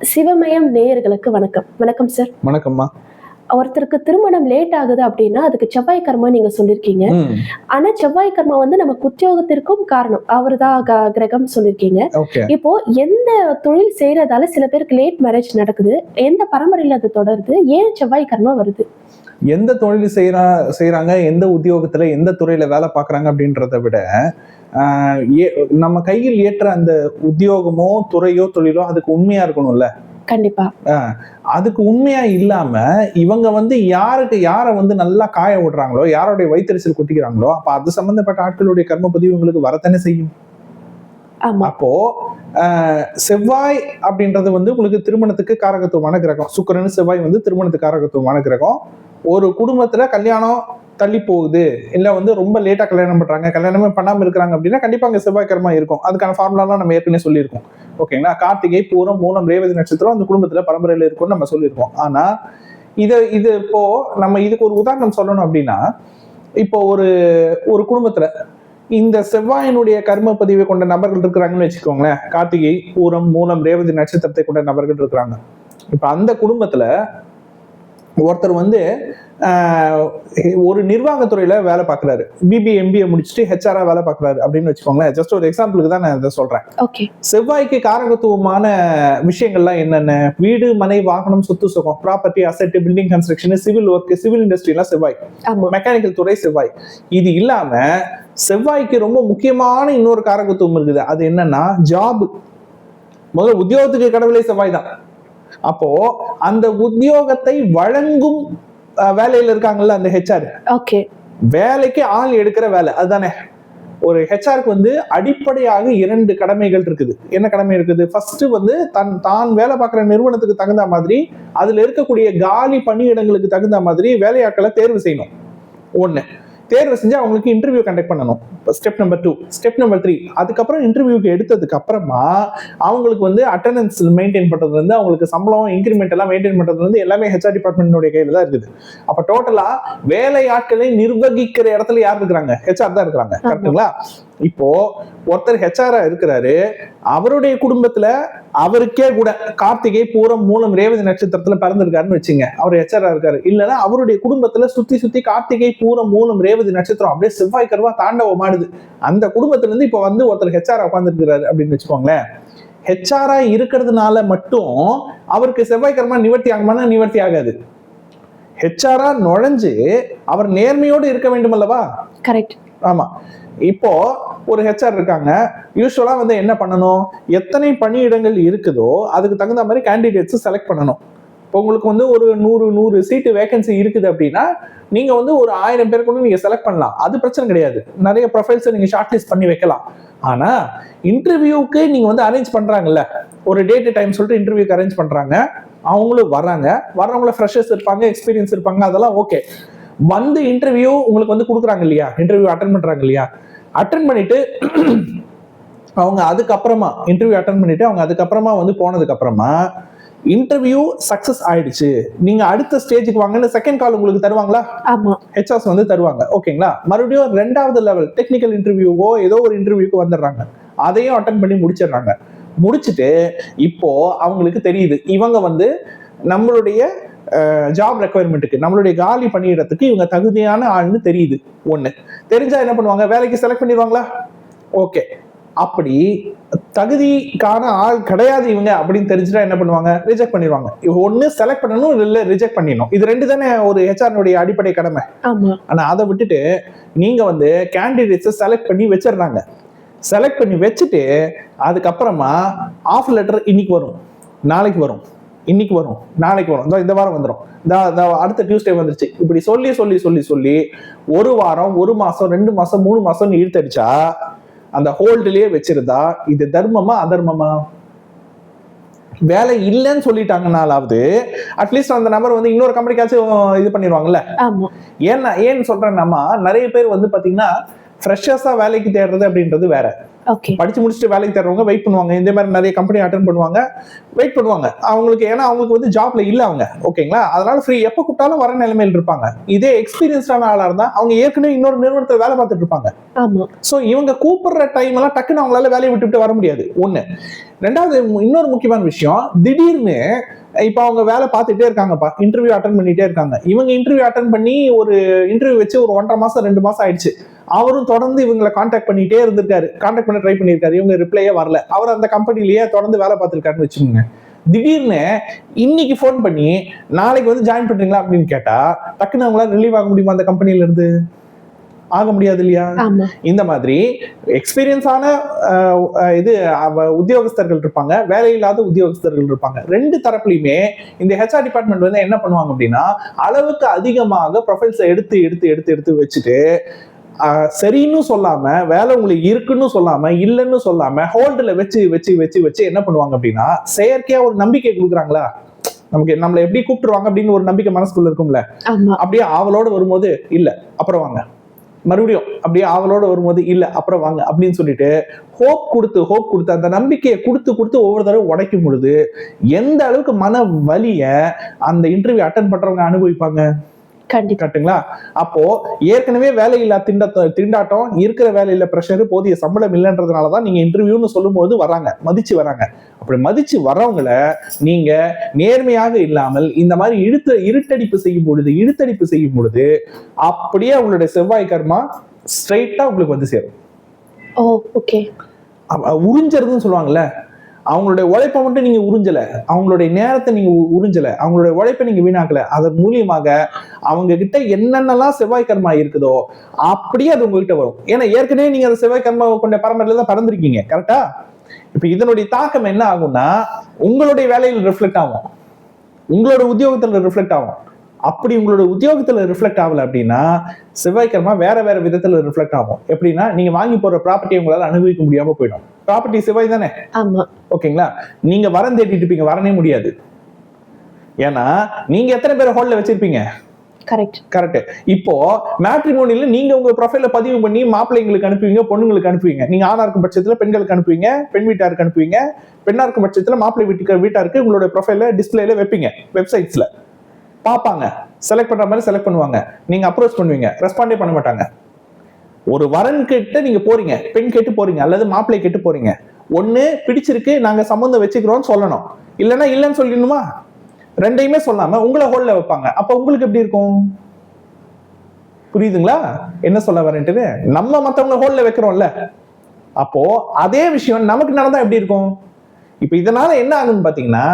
சிவமயம் நேயர்களுக்கு வணக்கம். வணக்கம் சார் வணக்கம்மா. ஒருத்தருக்கு திருமணம் லேட் ஆகுது அப்படின்னா அதுக்கு செவ்வாய் கர்மா நீங்க சொல்லிருக்கீங்க. ஆனா செவ்வாய் கர்மா வந்து நமக்கு உத்தியோகத்திற்கும் காரணம். அவர்தான் க- கிரகம் சொல்லிருக்கீங்க. இப்போ எந்த தொழில் செய்யறதால சில பேருக்கு லேட் மேரேஜ் நடக்குது? எந்த பரம்பரையில அது தொடருது? ஏன் செவ்வாய் கர்மா வருது? எந்த தொழில் செய்யறா செய்யறாங்க எந்த உத்தியோகத்துல எந்த துறையில வேலை பார்க்கறாங்க அப்படின்றத விட நம்ம கையில் ஏற்ற அந்த உத்தியோகமோ துறையோ தொழிலோ அதுக்கு உண்மையா இருக்கணும்ல. கண்டிப்பா. அதுக்கு உண்மையா இல்லாம இவங்க வந்து யாருக்கு யாரை வந்து நல்லா காய விடுறாங்களோ யாருடைய வயிற்றுச்சல் கொட்டிக்கிறாங்களோ அப்ப அது சம்பந்தப்பட்ட ஆட்களுடைய கர்ம பதிவு உங்களுக்கு வரத்தானே செய்யும். அப்போ ஆஹ், செவ்வாய் அப்படின்றது வந்து உங்களுக்கு திருமணத்துக்கு காரகத்துவமான கிரகம். சுக்கிரன் செவ்வாய் வந்து திருமணத்துக்கு காரகத்துவமான கிரகம். ஒரு குடும்பத்துல கல்யாணம் தள்ளி போகுது. இல்லை வந்து ரொம்ப லேட்டாக கல்யாணம் பண்ணுறாங்க கல்யாணமே பண்ணாமல் இருக்கிறாங்க அப்படின்னா கண்டிப்பாக அங்கே செவ்வாய் இருக்கும். அதுக்கான ஃபார்முலாலாம் நம்ம ஏற்கனவே சொல்லியிருக்கோம். ஓகேங்களா கார்த்திகை பூரம் மூலம் ரேவதி நட்சத்திரம் அந்த குடும்பத்தில் பரம்பரையில் இருக்கும்னு நம்ம சொல்லியிருக்கோம். ஆனால் இதை இது இப்போ நம்ம இதுக்கு ஒரு உதாரணம் சொல்லணும் அப்படின்னா இப்போ ஒரு ஒரு குடும்பத்தில் இந்த செவ்வாயினுடைய கர்ம பதிவை கொண்ட நபர்கள் இருக்கிறாங்கன்னு வச்சுக்கோங்களேன். கார்த்திகை பூரம் மூலம் ரேவதி நட்சத்திரத்தை கொண்ட நபர்கள் இருக்கிறாங்க. இப்போ அந்த குடும்பத்தில் ஒருத்தர் வந்து ஒரு நிர்வாகத்துறையில வேலை பார்க்குறாரு. பிபி எம்பிஏ முடிச்சுட்டு ஹெச்ஆரா வேலை பார்க்குறாரு அப்படின்னு வச்சுக்கோங்களேன். ஜஸ்ட் ஒரு எக்ஸாம்பிளுக்கு தான் நான் இதை சொல்றேன். ஓகே செவ்வாய்க்கு காரகத்துவமான விஷயங்கள்லாம் என்னென்ன? வீடு மனை வாகனம் சொத்து சுகம் property asset building construction civil work civil இண்டஸ்ட்ரிலாம் செவ்வாய். மெக்கானிக்கல் துறை செவ்வாய். இது இல்லாம செவ்வாய்க்கு ரொம்ப முக்கியமான இன்னொரு காரகத்துவம் இருக்குது. அது என்னன்னா ஜாப் முதல்ல உத்தியோகத்துக்கு கடவுளே செவ்வாய் தான். அப்போ அந்த உத்தியோகத்தை வழங்கும் வேலையில இருக்காங்கல்ல அந்த ஹெச்ஆர் ஓகே வேலைக்கு ஆள் எடுக்கிற வேலை அதுதானே. ஒரு ஹெச்ஆருக்கு வந்து அடிப்படையாக இரண்டு கடமைகள் இருக்குது. என்ன கடமை இருக்குது? ஃபர்ஸ்ட் வந்து தன் தான் வேலை பார்க்குற நிறுவனத்துக்கு தகுந்த மாதிரி அதுல இருக்கக்கூடிய காலி பணியிடங்களுக்கு தகுந்த மாதிரி வேலையாட்களை தேர்வு செய்யணும். ஒண்ணு. தேர்வு செஞ்சு அவங்களுக்கு இன்டர்வியூ கண்டக்ட் பண்ணணும். Step number two step number three அதுக்கப்புறம் இன்டர்வியூக்கு எடுத்ததுக்கு அப்புறமா அவங்களுக்கு வந்து அட்டண்டன்ஸ் மெயின்டைன் இருந்து அவங்களுக்கு சம்பளம் இன்க்ரிமெண்ட் எல்லாம் மெயின்டைன் பண்றதுல இருந்து எல்லாமே ஹெச்ஆர் டிபார்ட்மெண்ட்டுடைய கையில தான் இருக்குது. அப்ப டோட்டலா வேலை ஆட்களை நிர்வகிக்கிற இடத்துல யார் இருக்கிறாங்க? ஹெச்ஆர் தான் இருக்கிறாங்க. கரெக்ட்டுங்களா இப்போ ஒருத்தர் ஹெச்ஆரா இருக்கிறாரு அவருடைய குடும்பத்துல அவருக்கே கூட கார்த்திகை பூரம் மூலம் ரேவதி நட்சத்திரத்துல பிறந்திருக்காருன்னு வச்சுங்க. அவர் ஹெச்ஆரா இருக்காரு. இல்லைன்னா அவருடைய குடும்பத்துல சுத்தி சுத்தி கார்த்திகை பூரம் மூலம் ரேவதி நட்சத்திரம் அப்படியே செவ்வாய் கருவா தாண்டவம் ஆடுது. அந்த குடும்பத்துல இருந்து இப்ப வந்து ஒருத்தர் ஹெச்ஆர் உட்காந்துருக்கிறாரு அப்படின்னு வச்சுக்கோங்களேன். ஹெச்ஆரா இருக்கிறதுனால மட்டும் அவருக்கு செவ்வாய் கர்மா நிவர்த்தி ஆகுமானா நிவர்த்தி ஆகாது. ஹெச்ஆரா நுழைஞ்சு அவர் நேர்மையோடு இருக்க வேண்டும் அல்லவா? கரெக்ட் ஆமா. இப்போ ஒரு ஹெச்ஆர் இருக்காங்க. யூஸ்வலா வந்து என்ன பண்ணணும்? எத்தனை பணியிடங்கள் இருக்குதோ அதுக்கு தகுந்த மாதிரி கேண்டிடேட்ஸ் செலக்ட் பண்ணணும். இப்போ உங்களுக்கு வந்து ஒரு நூறு நூறு சீட்டு வேகன்சி இருக்குது அப்படின்னா நீங்க வந்து ஒரு ஆயிரம் பேர் கூட நீங்க செலக்ட் பண்ணலாம். அது பிரச்சனை கிடையாது. நிறைய ப்ரொஃபைல்ஸை நீங்க ஷார்ட் லிஸ்ட் பண்ணி வைக்கலாம். ஆனா இன்டர்வியூக்கு நீங்க வந்து அரேஞ்ச் பண்றாங்கல்ல. ஒரு டேட் டைம் சொல்லிட்டு இன்டர்வியூக்கு அரேஞ்ச் பண்றாங்க. அவங்களும் வராங்க வர்றவங்கள ஃப்ரெஷர்ஸ் இருப்பாங்க எக்ஸ்பீரியன்ஸ் இருப்பாங்க. அதெல்லாம் ஓகே வந்து இன்டர்வியூ உங்களுக்கு வந்து கொடுக்குறாங்க இல்லையா? இன்டர்வியூ அட்டன் பண்றாங்க இல்லையா? அட்டன் பண்ணிட்டு அவங்க அதுக்கப்புறமா இன்டர்வியூ அட்டன் பண்ணிட்டு அவங்க அதுக்கப்புறமா வந்து போனதுக்கு அப்புறமா இன்டர்வியூ சக்சஸ் ஆயிடுச்சு. நீங்க அடுத்த ஸ்டேஜுக்கு வாங்கன்னு செகண்ட் கால் உங்களுக்கு தருவாங்களா? ஹெச்ஆர்ஸ் வந்து தருவாங்க. ஓகேங்களா மறுபடியும் ரெண்டாவது லெவல் டெக்னிக்கல் இன்டர்வியூவோ ஏதோ ஒரு இன்டர்வியூக்கு வந்துடுறாங்க. அதையும் அட்டன் பண்ணி முடிச்சிடுறாங்க. முடிச்சுட்டு இப்போ அவங்களுக்கு தெரியுது. இவங்க வந்து நம்மளுடைய ஜாப் ரெக்குவயர்மெண்ட்டுக்கு நம்மளுடைய காலி பணியிடத்துக்கு இவங்க தகுதியான ஆள்னு தெரியுது. ஒண்ணு. தெரிஞ்சா என்ன பண்ணுவாங்க? வேலைக்கு செலக்ட் பண்ணிடுவாங்களா? ஓகே அப்படி தகுதிக்கான ஆள் கிடையாது இவங்க அப்படின்னு தெரிஞ்சுட்டா என்ன பண்ணுவாங்க? ரிஜெக்ட் பண்ணிடுவாங்க. ஒண்ணு செலக்ட் பண்ணணும் இல்ல ரிஜெக்ட் பண்ணிடணும். இது ரெண்டு தானே ஒரு ஹெச்ஆர்னுடைய அடிப்படை கடமை. ஆமா. ஆனா அதை விட்டுட்டு நீங்க வந்து கேண்டிடேட்ஸை செலக்ட் பண்ணி வச்சிடுறாங்க. செலக்ட் பண்ணி வச்சுட்டு அதுக்கப்புறமா ஆஃப் லெட்டர் இன்னைக்கு வரும். நாளைக்கு வரும். இன்னைக்கு வரும் நாளைக்கு வரும். இந்த வாரம் வந்துடும் அடுத்த டியூஸ்டே வந்துருச்சு. இப்படி சொல்லி சொல்லி சொல்லி சொல்லி ஒரு வாரம் ஒரு மாசம் ரெண்டு மாசம் மூணு மாசம் இழுத்தடிச்சா அந்த ஹோல்டுலயே வச்சிருந்தா இது தர்மமா அதர்மமா? வேலை இல்லைன்னு சொல்லிட்டாங்கனாலாவது அட்லீஸ்ட் அந்த நபர் வந்து இன்னொரு கம்பெனிக்காச்சும் இது பண்ணிடுவாங்கல்ல? ஏன்னா ஏன்னு சொல்றேன்னா நிறைய பேர் வந்து பாத்தீங்கன்னா ஃப்ரெஷர்ஸா வேலைக்கு தேடுறது அப்படின்றது வேற. படிச்சு முடிச்சுட்டு வேலைக்கு தர்றவங்க வெயிட் பண்ணுவாங்க. இந்த மாதிரி நிறைய கம்பெனி அட்டன் பண்ணுவாங்க. வெயிட் பண்ணுவாங்க. அவங்களுக்கு ஏன்னா அவங்களுக்கு வந்து ஜாப்ல இல்ல அவங்க. ஓகேங்களா அதனால ஃப்ரீ எப்போ கூப்பிட்டாலும் வர நிலைமையில் இருப்பாங்க. இதே எக்ஸ்பீரியன்ஸ்டான ஆளா இருந்தா அவங்க ஏற்கனவே இன்னொரு நிறுவனத்துல வேலை பார்த்துட்டு இருப்பாங்க. ஸோ இவங்க கூப்பிடுற டைம் எல்லாம் டக்குன்னு அவங்களால வேலையை விட்டுவிட்டு வர முடியாது. ஒண்ணு. ரெண்டாவது இன்னொரு முக்கியமான விஷயம் திடீர்னு இப்போ அவங்க வேலை பார்த்துட்டே இருக்காங்கப்பா. இன்டர்வியூ அட்டன் பண்ணிட்டே இருக்காங்க. இவங்க இன்டர்வியூ அட்டன் பண்ணி ஒரு இன்டர்வியூ வச்சு ஒரு ஒன்றரை மாசம் ரெண்டு மாசம் ஆயிடுச்சு. அவரும் தொடர்ந்து இவங்களை காண்டாக்ட் பண்ணிட்டே இருந்திருக்காரு. காண்டாக்ட் பண்ண ட்ரை பண்ணியிருக்காரு. இவங்க ரிப்ளையே வரல. அவர் அந்த கம்பெனிலேயே தொடர்ந்து வேலை பார்த்துருக்காருன்னு வச்சுக்கோங்க. திடீர்னு இன்னைக்கு ஃபோன் பண்ணி நாளைக்கு வந்து ஜாயின் பண்றீங்களா அப்படின்னு கேட்டா டக்குன்னு அவங்களால ரிலீவ் ஆக முடியுமா அந்த கம்பெனில இருந்து ஆக முடியாது இல்லையா? இந்த மாதிரி எக்ஸ்பீரியன்ஸான இது உத்தியோகஸ்தர்கள் இருப்பாங்க. வேலையில்லாத உத்தியோகஸ்தர்கள் இருப்பாங்க. ரெண்டு தரப்புலையுமே இந்த ஹெச்ஆர் டிபார்ட்மெண்ட் வந்து என்ன பண்ணுவாங்க அப்படின்னா அளவுக்கு அதிகமாக ப்ரொஃபைல்ஸை எடுத்து எடுத்து எடுத்து எடுத்து வச்சுட்டு சரின்னு சொல்லாம வேலை உங்களுக்கு இருக்குன்னு சொல்லாம இல்லைன்னு சொல்லாம ஹோல்டுல வச்சு வச்சு வச்சு வச்சு என்ன பண்ணுவாங்க அப்படின்னா செயற்கையா ஒரு நம்பிக்கை கொடுக்குறாங்களா? நமக்கு நம்மளை எப்படி கூப்பிட்டுருவாங்க அப்படின்னு ஒரு நம்பிக்கை மனசுக்குள்ள இருக்கும்ல? அப்படியே ஆவலோட வரும்போது இல்ல அப்புறம் வாங்க. மறுபடியும் அப்படியே ஆவலோட வரும்போது இல்ல அப்புறம் வாங்க. அப்படின்னு சொல்லிட்டு ஹோப் கொடுத்து ஹோப் கொடுத்து அந்த நம்பிக்கையை கொடுத்து கொடுத்து ஒவ்வொரு தடவை உடைக்கும் பொழுது எந்த அளவுக்கு மன வலிய அந்த இன்டர்வியூ அட்டன் பண்றவங்க அனுபவிப்பாங்க? கண்டிப்பா. கரெக்ட்டுங்களா அப்போ ஏற்கனவே வேலையில்லா திண்ட திண்டாட்டம் இருக்கிற வேலையில ப்ரெஷர் போதிய சம்பளம் இல்லைன்றதுனால தான் நீங்க இன்டர்வியூன்னு சொல்லும்போது வராங்க மதிச்சு வராங்க அப்படி மதிச்சு வர்றவங்கள நீங்க நேர்மையாக இல்லாமல் இந்த மாதிரி இழுத்து இருட்டடிப்பு செய்யும் பொழுது இழுத்தடிப்பு செய்யும் பொழுது அப்படியே அவங்களுடைய செவ்வாய் கர்மா ஸ்ட்ரைட்டா உங்களுக்கு வந்து சேரும். ஓ ஓகே உறிஞ்சறதுன்னு சொல்லுவாங்கல்ல? அவங்களுடைய உழைப்பை மட்டும் நீங்க உறிஞ்சல. அவங்களுடைய நேரத்தை நீங்க உ- உறிஞ்சல. அவங்களுடைய உழைப்பை நீங்க வீணாக்கல. அதன் மூலியமாக அவங்க கிட்ட என்னென்னலாம் செவ்வாய் கர்மா இருக்குதோ அப்படியே அது உங்ககிட்ட வரும். ஏன்னா ஏற்கனவே நீங்க அந்த செவ்வாய் கர்மா கொண்ட பரம்பரையில தான் பறந்துருக்கீங்க கரெக்டா இப்ப இதனுடைய தாக்கம் என்ன ஆகும்னா உங்களுடைய வேலையில் ரிஃப்ளெக்ட் ஆகும். உங்களோட உத்தியோகத்துல ரிஃப்ளெக்ட் ஆகும். அப்படி உங்களோட உத்தியோகத்துல ரிஃப்ளெக்ட் ஆகல அப்படின்னா செவ்வாய் கர்மா வேற வேற விதத்துல ரிஃப்ளெக்ட் ஆகும். எப்படின்னா நீங்க வாங்கி போற ப்ராப்பர்ட்டி உங்களால அனுபவிக்க முடியாம போயிடும். ப்ராப்பர்ட்டி செவ்வாய் தானே? ஓகேங்களா நீங்க வரம் தேடிட்டு இருப்பீங்க வரனே முடியாது. ஏன்னா நீங்க எத்தனை பேர் ஹோல்ல வச்சிருப்பீங்க? கரெக்ட் கரெக்ட் இப்போ மேட்ரிமோனியில நீங்க உங்க ப்ரொஃபைல பதிவு பண்ணி மாப்பிள்ளைங்களுக்கு அனுப்புவீங்க பொண்ணுங்களுக்கு அனுப்புவீங்க. நீங்க ஆணா இருக்கும் பட்சத்துல பெண்களுக்கு அனுப்புவீங்க பெண் வீட்டாருக்கு அனுப்புவீங்க பெண்ணா இருக்கும் பட்சத்துல மாப்பிள்ளை வீட்டுக்கு வீட்டாருக்கு உங்களோட ப்ரொஃபைல டிஸ்பிளேல வைப்பீங்க வெப்சைட்ஸ்ல பார்ப்பாங்க. செலக்ட் பண்ற மாதிரி செலக்ட் பண்ணுவாங்க. நீங்க அப்ரோச் பண்ணுவீங்க. ரெஸ்பாண்டே பண்ண மாட்டாங்க. ஒரு வரன் கிட்ட நீங்க போறீங்க. பெண் கேட்டு போறீங்க. அல்லது மாப்பிள்ளை கேட்டு போறீங்க. ஒண்ணு பிடிச்சிருக்கு நாங்க சம்மந்தம் வச்சுக்கிறோம்னு சொல்லணும். இல்லைன்னா இல்லைன்னு சொல்லிடணுமா? ரெண்டையுமே சொல்லாம உங்களை ஹோல்ல வைப்பாங்க. அப்ப உங்களுக்கு எப்படி இருக்கும்? புரியுதுங்களா? என்ன சொல்ல வரேன்ட்டு நம்ம மத்தவங்க ஹோல்ல வைக்கிறோம்ல. அப்போ அதே விஷயம் நமக்கு நடந்தா எப்படி இருக்கும்? இப்ப இதனால என்ன ஆகுன்னு பாத்தீங்கன்னா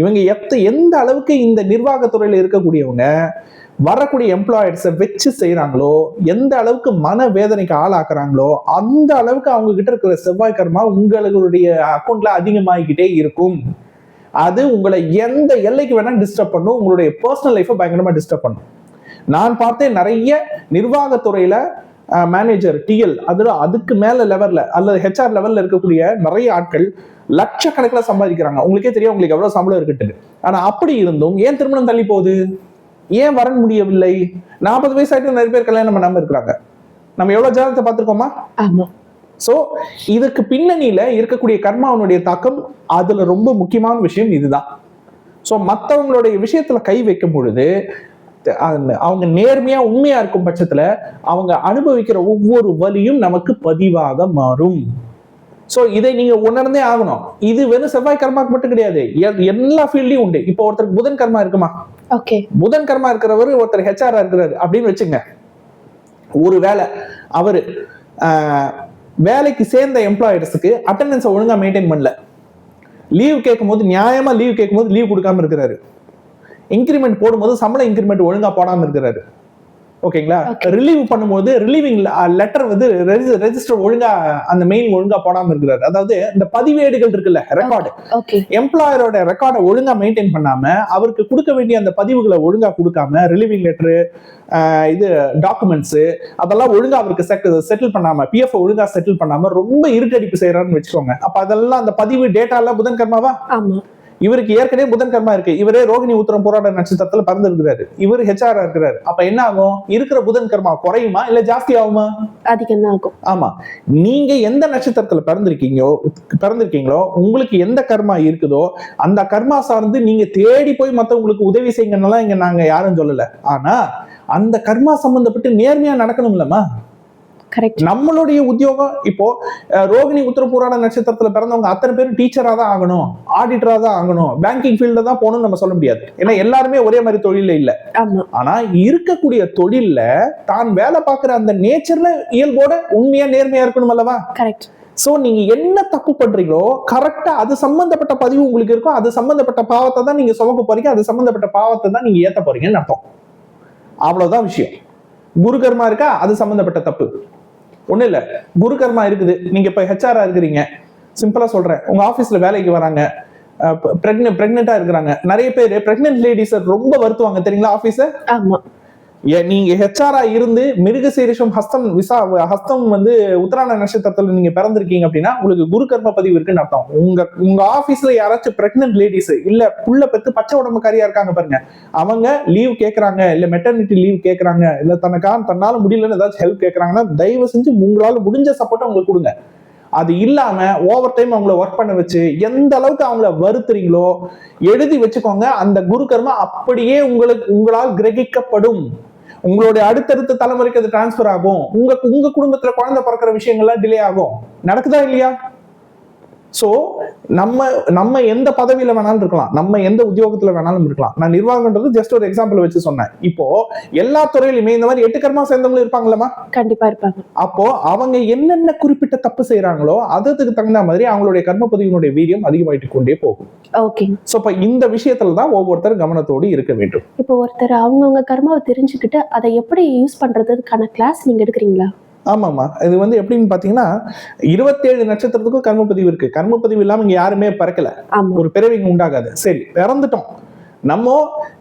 இவங்க எத்த எந்த அளவுக்கு இந்த நிர்வாகத்துறையில இருக்கக்கூடியவங்க வரக்கூடிய எம்ப்ளாயர்ஸை வச்சு செய்கிறாங்களோ எந்த அளவுக்கு மன வேதனைக்கு ஆளாக்குறாங்களோ அந்த அளவுக்கு அவங்க கிட்ட இருக்கிற செவ்வாய் கர்மா உங்களுடைய அக்கௌண்ட்ல அதிகமாகிக்கிட்டே இருக்கும். அது உங்களை எந்த எல்லைக்கு வேணா டிஸ்டர்ப் பண்ணும். உங்களுடைய பர்சனல் லைஃப்பை பயங்கரமா டிஸ்டர்ப் பண்ணும். நான் பார்த்தேன் நிறைய நிர்வாகத்துறையில மேனேஜர் டிஎல் அதுல அதுக்கு மேல லெவல்ல அல்லது ஹெச்ஆர் லெவல்ல இருக்கக்கூடிய நிறைய ஆட்கள் லட்சக்கணக்கில் சம்பாதிக்கிறாங்க. உங்களுக்கே தெரியும் உங்களுக்கு எவ்வளவு சம்பளம் இருக்குட்டு ஆனா அப்படி இருந்தும் ஏன் திருமணம் தள்ளி போகுது? ஏன் வரன் முடியவில்லை? நாற்பது வயசாயிட்டு நிறைய பேர் கல்யாணம் பண்ணாம இருக்கிறாங்க. நம்ம எவ்வளவு ஜாதகத்தை பார்த்திருக்கோமா? சோ இதுக்கு பின்னணியில இருக்கக்கூடிய கர்மாவனுடைய தாக்கம் அதுல ரொம்ப முக்கியமான விஷயம் இதுதான். சோ மத்தவங்களுடைய விஷயத்துல கை வைக்கும் பொழுது அவங்க நேர்மையா உண்மையா இருக்கும் பட்சத்துல அவங்க அனுபவிக்கிற ஒவ்வொரு வலியும் நமக்கு பதிவாக மாறும். சோ இதை நீங்க உணர்ந்தே ஆகணும். இது வெறும் செவ்வாய் கர்மாக்கு மட்டும் கிடையாது. எல்லா ஃபீல்ட்லயும் உண்டு. இப்போ ஒருத்தருக்கு புதன் கர்மா இருக்குமா? ஓகே புதன் கர்மா இருக்கிறவர் ஒருத்தர் ஹெச்ஆர் இருக்கிறாரு அப்படின்னு வச்சுங்க ஒரு வேலை அவரு வேலைக்கு சேர்ந்த எம்ப்ளாயர்ஸுக்கு அட்டண்டன்ஸை ஒழுங்கா மெயின்டைன் பண்ணல. லீவ் கேட்கும்போது நியாயமா லீவ் கேட்கும்போது லீவ் கொடுக்காம இருக்கிறாரு. இன்க்ரிமெண்ட் போடும்போது சம்பள இன்க்ரிமெண்ட் ஒழுங்கா போடாம இருக்கிறாரு. ஓகேங்களா. ரிலீவ் பண்ணும்போது ரிலீவிங் லெட்டர் வந்து ரெஜிஸ்டர் ஒழுங்கா அந்த மெயில் ஒழுங்கா போடாம இருக்கிறாரு. அதாவது இந்த பதிவேடுகள் இருக்குல்ல ரெக்கார்டு எம்ப்ளாயரோட ரெக்கார்டை ஒழுங்கா மெயின்டைன் பண்ணாம அவருக்கு கொடுக்க வேண்டிய அந்த பதிவுகளை ஒழுங்கா கொடுக்காம ரிலீவிங் லெட்டரு இது டாக்குமெண்ட்ஸ் அதெல்லாம் ஒழுங்கா அவருக்கு செட்டில் பண்ணாம பிஎஃப் ஒழுங்கா செட்டில் பண்ணாம ரொம்ப இருட்டடிப்பு செய்யறான்னு வச்சுக்கோங்க. அப்ப அதெல்லாம் அந்த பதிவு டேட்டா எல்லாம் புதன் கர்மாவா ஆமா. இவருக்கு ஏற்கனவே புதன் கர்மா இருக்கு. இவரே ரோகிணி உத்தரம் போராட்ட நட்சத்திரத்துல பிறந்து இருக்கிறாரு. இவர் ஹெச்ஆர் இருக்கிறாரு. அப்ப என்ன ஆகும்? இருக்கிற புதன் கர்மா குறையுமா இல்ல ஜாஸ்தி ஆகுமா? அதிகம் தான் ஆகும் ஆமா. நீங்க எந்த நட்சத்திரத்துல பிறந்திருக்கீங்களோ பிறந்திருக்கீங்களோ உங்களுக்கு எந்த கர்மா இருக்குதோ அந்த கர்மா சார்ந்து நீங்க தேடி போய் மத்தவங்களுக்கு உதவி செய்யுங்கன்னெல்லாம் இங்க நாங்க யாரும் சொல்லல. ஆனா அந்த கர்மா சம்பந்தப்பட்டு நேர்மையா நடக்கணும்லமா கரெக்ட் நம்மளுடைய உத்தியோகம் இப்போ ரோகிணி உத்தரபூராட நட்சத்திரத்துல பிறந்தவங்க அத்தனை பேரும் டீச்சரா தான் ஆகணும் ஆடிட்டரா தான் ஆகணும் பேங்கிங் ஃபீல்ட்ல தான் போகணும்னு நம்ம சொல்ல முடியாது. ஏன்னா எல்லாருமே ஒரே மாதிரி தொழில இல்ல. ஆனா இருக்கக்கூடிய தொழில்ல தான் வேலை பார்க்குற அந்த நேச்சர்ல இயல்போட உண்மையா நேர்மையா இருக்கணும் அல்லவா? கரெக்ட் சோ நீங்க என்ன தப்பு பண்றீங்களோ கரெக்டா அது சம்பந்தப்பட்ட பதிவு உங்களுக்கு இருக்கும் அது சம்பந்தப்பட்ட பாவத்தை தான் நீங்க சுமக்க போறீங்க அது சம்பந்தப்பட்ட பாவத்தை தான் நீங்க ஏத்த போறீங்கன்னு அர்த்தம். அவ்வளவுதான் விஷயம். குரு கர்மா இருக்கா? அது சம்பந்தப்பட்ட தப்பு. ஒண்ணு இல்ல. குரு கர்மா இருக்குது. நீங்க இப்ப ஹெச்ஆரா இருக்கிறீங்க. சிம்பிளா சொல்றேன். உங்க ஆபீஸ்ல வேலைக்கு வராங்க. பிரெக்னென்ட் பிரெக்னெண்டா இருக்கிறாங்க. நிறைய பேர் பிரெக்னென்ட் லேடிஸ் ரொம்ப வருத்துவாங்க. தெரியுங்களா ஆபீஸ ஆமா. நீங்க ஹெச்ஆரா இருந்து மிருக சீரிஷம் ஹஸ்தம் விசா ஹஸ்தம் வந்து உத்தராண நட்சத்திரத்துல நீங்க பிறந்திருக்கீங்க அப்படின்னா உங்களுக்கு குரு கர்ம பதிவு இருக்குன்னு அர்த்தம். உங்க உங்க ஆபீஸ்ல யாராச்சும் பிரெக்னென்ட் லேடிஸ் இல்ல புள்ள பெத்து பச்சை உடம்புக்காரியா இருக்காங்க பாருங்க. அவங்க லீவ் கேக்குறாங்க இல்ல மெட்டர்னிட்டி லீவ் கேக்குறாங்க இல்ல தனக்கான தன்னால முடியலன்னு ஏதாச்சும் ஹெல்ப் கேக்குறாங்கன்னா தயவு செஞ்சு உங்களால முடிஞ்ச சப்போர்ட் உங்களுக்கு கொடுங்க. அது இல்லாம ஓவர் டைம் அவங்கள ஒர்க் பண்ண வச்சு எந்த அளவுக்கு அவங்கள வருத்துறீங்களோ எழுதி வச்சுக்கோங்க அந்த குரு கர்மா அப்படியே உங்களுக்கு உங்களால் கிரகிக்கப்படும். உங்களுடைய அடுத்தடுத்த தலைமுறைக்கு அது டிரான்ஸ்ஃபர் ஆகும். உங்க உங்க குடும்பத்துல குழந்தை பிறக்கிற விஷயங்கள்லாம் டிலே ஆகும். நடக்குதா இல்லையா? சோ நம்ம நம்ம எந்த பதவியில வேணாலும் இருக்கலாம். நம்ம எந்த உத்தியோகத்துல வேணாலும் இருக்கலாம். நான் நிர்வாகம்ன்றது ஜஸ்ட் ஒரு எக்ஸாம்பிள் வச்சு சொன்னேன். இப்போ எல்லா துறையிலுமே இந்த மாதிரி எட்டு கர்மா சேர்ந்தவங்களும் இருப்பாங்களா கண்டிப்பா இருப்பாங்க. அப்போ அவங்க என்னென்ன குறிப்பிட்ட தப்பு செய்யறாங்களோ அதுக்கு தகுந்த மாதிரி அவங்களுடைய கர்ம பதிவினுடைய வீரியம் அதிகமாயிட்டு கொண்டே போகும். ஓகே சோ இப்ப இந்த விஷயத்துல தான் ஒவ்வொருத்தரும் கவனத்தோடு இருக்க வேண்டும். இப்போ ஒருத்தர் அவங்கவுங்க கர்மாவை தெரிஞ்சுக்கிட்டு அதை எப்படி யூஸ் பண்றதுக்கான கிளாஸ் நீங்க எடுக்கிறீங்களா? ஆமாம்மா. இது வந்து எப்படின்னு பாத்தீங்கன்னா இருபத்தேழு நட்சத்திரத்துக்கும் கர்மப்பதிவு இருக்கு. கர்மப்பதிவு இல்லாம இங்க யாருமே பிறக்கல. ஒரு பிறவி இங்க உண்டாகாது. சரி பிறந்துட்டோம். நம்ம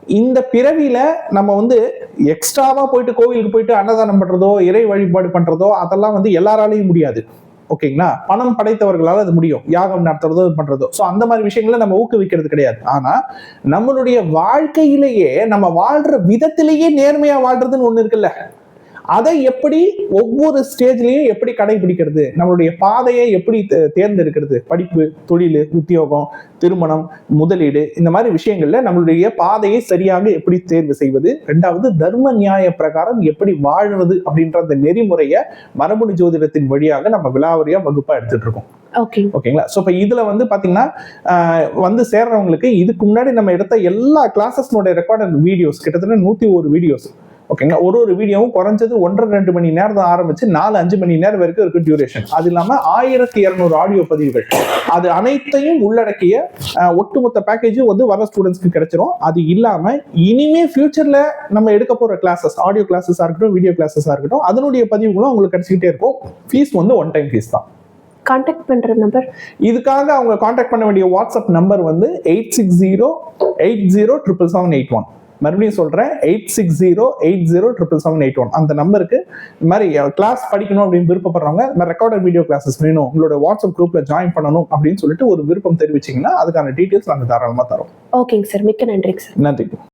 இந்த பிறவியில நம்ம வந்து எக்ஸ்ட்ராவா போயிட்டு கோவிலுக்கு போயிட்டு அன்னதானம் பண்றதோ இறை வழிபாடு பண்றதோ அதெல்லாம் வந்து எல்லாராலையும் முடியாது. ஓகேங்களா? பணம் படைத்தவர்களால அது முடியும். யாகம் நடத்துறதோ இது பண்றதோ. ஸோ அந்த மாதிரி விஷயங்களை நம்ம ஊக்குவிக்கிறது கிடையாது. ஆனா நம்மளுடைய வாழ்க்கையிலேயே நம்ம வாழ்ற விதத்திலேயே நேர்மையா வாழ்றதுன்னு ஒண்ணு இருக்குல்ல. அதை எப்படி ஒவ்வொரு ஸ்டேஜ்லயும் எப்படி கடைபிடிக்கிறது? நம்மளுடைய பாதையை எப்படி தேர்ந்தெடுக்கிறது? படிப்பு தொழில் உத்தியோகம் திருமணம் முதலீடு இந்த மாதிரி விஷயங்கள்ல நம்மளுடைய பாதையை சரியாக எப்படி தேர்வு செய்வது? ரெண்டாவது தர்ம நியாய பிரகாரம் எப்படி வாழ்வது அப்படின்ற அந்த நெறிமுறையை மரபணு ஜோதிடத்தின் வழியாக நம்ம விலாவரியா வகுப்பா எடுத்துட்டு இருக்கோம் ஓகே ஓகேங்களா? ஸோ இப்போ இதுல வந்து பாத்தீங்கன்னா ஆஹ், வந்து சேர்றவங்களுக்கு இதுக்கு முன்னாடி நம்ம எடுத்த எல்லா கிளாஸஸ்னுடைய ரெக்கார்டட் வீடியோஸ் கிட்டத்தட்ட நூத்தி ஒரு வீடியோஸ் ஓகேங்களா? ஒரு ஒரு வீடியோவும் குறைஞ்சது ஒன்றரை ரெண்டு மணி நேரம் தான் ஆரம்பிச்சு நாலு அஞ்சு மணி நேரம் வரைக்கும் இருக்கு டியூரேஷன் அது இல்லாம ஆயிரத்தி இருநூறு ஆடியோ பதிவுகள். அது அனைத்தையும் உள்ளடக்கிய ஒட்டுமொத்த பேக்கேஜும் வந்து வர ஸ்டூடெண்ட்ஸ்க்கு கிடைச்சிரும். அது இல்லாம இனிமே ஃபியூச்சர்ல நம்ம எடுக்க போற கிளாஸஸ் ஆடியோ கிளாஸஸா இருக்கட்டும் வீடியோ கிளாஸஸா இருக்கட்டும் அதனுடைய பதிவுகளும் உங்களுக்கு கிடைச்சிக்கிட்டே இருக்கும். ஃபீஸ் வந்து ஒன் டைம் ஃபீஸ் தான். கான்டாக்ட் பண்ற நம்பர் இதுக்காக அவங்க காண்டாக்ட் பண்ண வேண்டிய வாட்ஸ்அப் நம்பர் வந்து eight six zero eight zero triple seven eight one மறுபடியும் சொல்றேன் eight six zero eight zero triple seven eight one அந்த நம்பருக்கு இந்த மாதிரி கிளாஸ் படிக்கணும் அப்படின்னு விருப்பப்படுறவங்க இந்த ரெக்கார்டட் வீடியோ கிளாஸஸ் வேணும் உங்களோட வாட்ஸ்அப் குரூப்ல ஜாயின் பண்ணணும் அப்படின்னு சொல்லிட்டு ஒரு விருப்பம் தெரிவிச்சீங்கன்னா அதுக்கான டீட்டெயில்ஸ் நாங்கள் தாராளமாக தரோம். ஓகேங்க சார் மிக்க நன்றிங்க சார். நன்றி